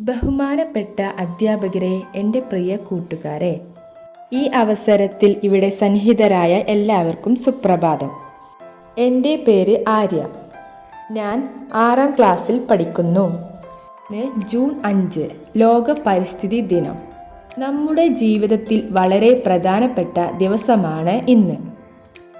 ബഹുമാനപ്പെട്ട അധ്യാപകരെ എന്റെ പ്രിയ കൂട്ടുകാരെ ഈ അവസരത്തിൽ ഇവിടെ സന്നിഹിതരായ എല്ലാവർക്കും സുപ്രഭാതം. എന്റെ പേര് ആര്യ. ഞാൻ ആറാം ക്ലാസ്സിൽ പഠിക്കുന്നു. ജൂൺ അഞ്ച് ലോക പരിസ്ഥിതി ദിനം. നമ്മുടെ ജീവിതത്തിൽ വളരെ പ്രധാനപ്പെട്ട ദിവസമാണ് ഇന്ന്.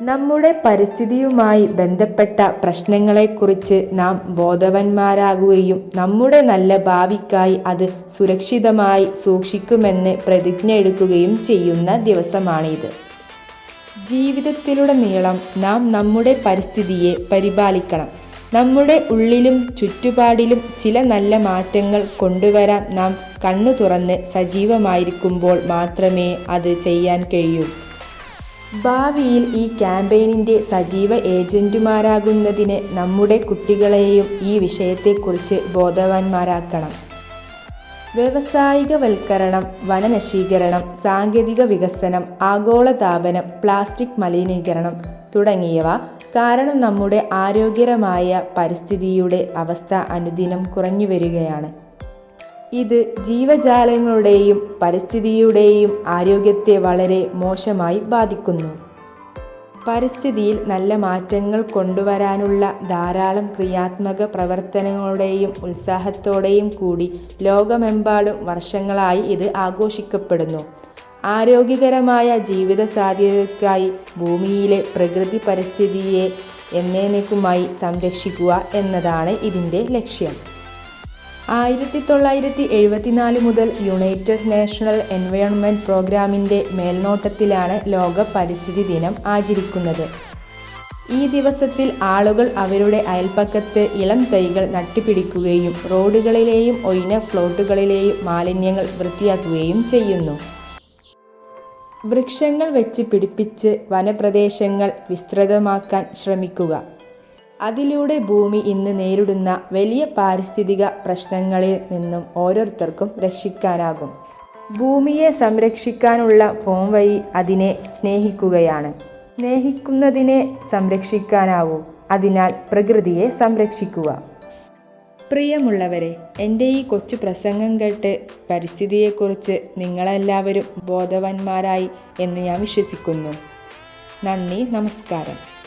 നമ്മുടെ പരിസ്ഥിതിയുമായി ബന്ധപ്പെട്ട പ്രശ്നങ്ങളെക്കുറിച്ച് നാം ബോധവാന്മാരാകുകയും നമ്മുടെ നല്ല ഭാവിക്കായി അത് സുരക്ഷിതമായി സൂക്ഷിക്കുമെന്ന് പ്രതിജ്ഞ എടുക്കുകയും ചെയ്യുന്ന ദിവസമാണിത്. ജീവിതത്തിലുടനീളം നാം നമ്മുടെ പരിസ്ഥിതിയെ പരിപാലിക്കണം. നമ്മുടെ ഉള്ളിലും ചുറ്റുപാടിലും ചില നല്ല മാറ്റങ്ങൾ കൊണ്ടുവരാൻ നാം കണ്ണു തുറന്ന് സജീവമായിരിക്കുമ്പോൾ മാത്രമേ അത് ചെയ്യാൻ കഴിയൂ. ഭാവിയിൽ ഈ ക്യാമ്പയിനിന്റെ സജീവ ഏജന്റുമാരാകുന്നതിന് നമ്മുടെ കുട്ടികളെയും ഈ വിഷയത്തെക്കുറിച്ച് ബോധവാന്മാരാക്കണം. വ്യവസായികവൽക്കരണം വനനശീകരണം സാങ്കേതിക വികസനം ആഗോളതാപനം പ്ലാസ്റ്റിക് മലിനീകരണം തുടങ്ങിയവ കാരണം നമ്മുടെ ആരോഗ്യകരമായ പരിസ്ഥിതിയുടെ അവസ്ഥ അനുദിനം കുറഞ്ഞു വരികയാണ് ഇത് ജീവജാലങ്ങളുടെയും പരിസ്ഥിതിയുടെയും ആരോഗ്യത്തെ വളരെ മോശമായി ബാധിക്കുന്നു. പരിസ്ഥിതിയിൽ നല്ല മാറ്റങ്ങൾ കൊണ്ടുവരാനുള്ള ധാരാളം ക്രിയാത്മക പ്രവർത്തനങ്ങളുടെയും ഉത്സാഹത്തോടെയും കൂടി ലോകമെമ്പാടും വർഷങ്ങളായി ഇത് ആഘോഷിക്കപ്പെടുന്നു. ആരോഗ്യകരമായ ജീവിത സാധ്യതയ്ക്കായി ഭൂമിയിലെ പ്രകൃതി പരിസ്ഥിതിയെ എന്നേക്കുമായി സംരക്ഷിക്കുക എന്നതാണ് ഇതിന്റെ ലക്ഷ്യം. ആയിരത്തി തൊള്ളായിരത്തി എഴുപത്തിനാല് മുതൽ യുണൈറ്റഡ് നാഷണൽ എൻവയോൺമെന്റ് പ്രോഗ്രാമിന്റെ മേൽനോട്ടത്തിലാണ് ലോക പരിസ്ഥിതി ദിനം ആചരിക്കുന്നത്. ഈ ദിവസത്തിൽ ആളുകൾ അവരുടെ അയൽപ്പക്കത്ത് ഇളം തൈകൾ നട്ടുപിടിക്കുകയും റോഡുകളിലെയും ഒയിന ഫ്ലോട്ടുകളിലെയും മാലിന്യങ്ങൾ വൃത്തിയാക്കുകയും ചെയ്യുന്നു. വൃക്ഷങ്ങൾ വെച്ച് പിടിപ്പിച്ച് വനപ്രദേശങ്ങൾ വിസ്തൃതമാക്കാൻ ശ്രമിക്കുക. അതിലൂടെ ഭൂമി ഇന്ന് നേരിടുന്ന വലിയ പാരിസ്ഥിതിക പ്രശ്നങ്ങളിൽ നിന്നും ഓരോരുത്തർക്കും രക്ഷിക്കാനാകും. ഭൂമിയെ സംരക്ഷിക്കാനുള്ള ഫോം വഴി അതിനെ സ്നേഹിക്കുകയാണ്. സ്നേഹിക്കുന്നതിനെ സംരക്ഷിക്കാനാവൂ. അതിനാൽ പ്രകൃതിയെ സംരക്ഷിക്കുക. പ്രിയമുള്ളവരെ എന്റെ ഈ കൊച്ചു പ്രസംഗം കേട്ട് പരിസ്ഥിതിയെക്കുറിച്ച് നിങ്ങളെല്ലാവരും ബോധവാന്മാരായി എന്ന് ഞാൻ വിശ്വസിക്കുന്നു. നന്ദി നമസ്കാരം.